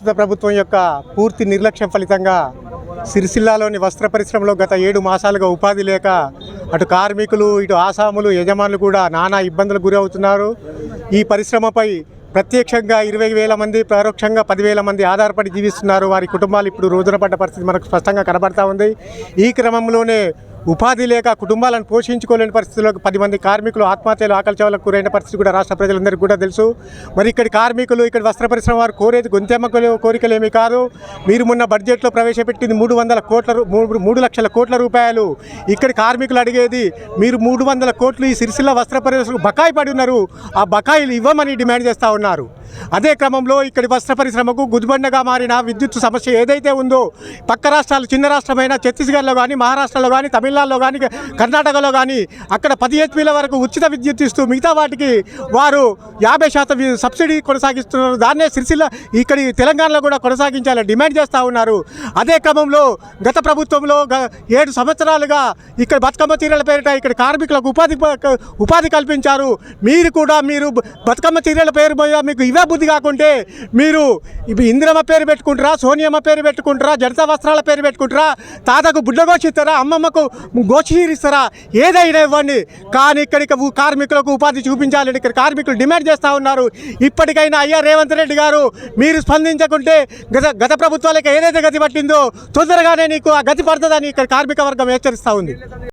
ప్రస్తుత ప్రభుత్వం యొక్క పూర్తి నిర్లక్ష్యం ఫలితంగా సిరిసిల్లాలోని వస్త్ర పరిశ్రమలో గత ఏడు మాసాలుగా ఉపాధి లేక అటు కార్మికులు ఇటు ఆసాములు యజమానులు కూడా నానా ఇబ్బందులకు గురి అవుతున్నారు ఈ పరిశ్రమపై ప్రత్యక్షంగా ఇరవై వేల మంది పరోక్షంగా పదివేల మంది ఆధారపడి జీవిస్తున్నారు. వారి కుటుంబాలు ఇప్పుడు రోజున పడ్డ పరిస్థితి మనకు స్పష్టంగా కనబడతా ఉంది. ఈ క్రమంలోనే ఉపాధి లేక కుటుంబాలను పోషించుకోలేని పరిస్థితుల్లో పది మంది కార్మికులు ఆత్మహత్యలు ఆకలి చావులకు గురైన పరిస్థితి కూడా రాష్ట్ర ప్రజలందరికీ కూడా తెలుసు. మరి ఇక్కడి కార్మికులు ఇక్కడ వస్త్ర పరిశ్రమ వారు కోరేది గొంతెమ్మ కోరికలేమి కాదు. మీరు మొన్న బడ్జెట్లో ప్రవేశపెట్టింది మూడు వందల కోట్ల మూడు మూడు లక్షల కోట్ల రూపాయలు. ఇక్కడి కార్మికులు అడిగేది మీరు మూడు వందల కోట్లు ఈ సిరిసిల్ల వస్త్ర పరిశ్రమ బకాయి పడి ఉన్నారు. ఆ బకాయిలు ఇవ్వమని డిమాండ్ చేస్తూ ఉన్నారు. అదే క్రమంలో ఇక్కడి వస్త్ర పరిశ్రమకు గుదిబండగా మారిన విద్యుత్ సమస్య ఏదైతే ఉందో పక్క రాష్ట్రాలు చిన్న రాష్ట్రమైన ఛత్తీస్గఢ్లో కానీ మహారాష్ట్రలో కానీ తమిళనాడులో కానీ కర్ణాటకలో కానీ అక్కడ పది హెచ్పీల వరకు ఉచిత విద్యుత్ ఇస్తూ మిగతా వాటికి వారు యాభై శాతం సబ్సిడీ కొనసాగిస్తున్నారు. దాన్నే సిరిసిల్ల ఇక్కడి తెలంగాణలో కూడా కొనసాగించాలని డిమాండ్ చేస్తూ ఉన్నారు. అదే క్రమంలో గత ప్రభుత్వంలో గ- ఏడు సంవత్సరాలుగా ఇక్కడ బతుకమ్మ చీరల పేరిట ఇక్కడ కార్మికులకు ఉపాధి ఉపాధి కల్పించారు. మీరు కూడా మీరు బతుకమ్మ చీరల పేరు మీద మీకు ఇవే బుద్ధి కాకుంటే మీరు ఇవి ఇందిరమ్మ పేరు పెట్టుకుంటారా సోనియమ్మ పేరు పెట్టుకుంటారా జనతా వస్త్రాల పేరు పెట్టుకుంటారా తాతకు బుడ్డ గోషి ఇస్తారా అమ్మమ్మకు గోషి ఏదైనా ఇవ్వండి. కానీ ఇక్కడికి కార్మికులకు ఉపాధి చూపించాలని ఇక్కడ కార్మికులు డిమాండ్ చేస్తూ ఉన్నారు. ఇప్పటికైనా అయ్యా రేవంత్ రెడ్డి గారు మీరు స్పందించకుంటే గత గత ప్రభుత్వాలకు ఏదైతే గతి పట్టిందో తొందరగానే నీకు ఆ గతి పడుతుందని ఇక్కడ కార్మిక వర్గం హెచ్చరిస్తూ ఉంది.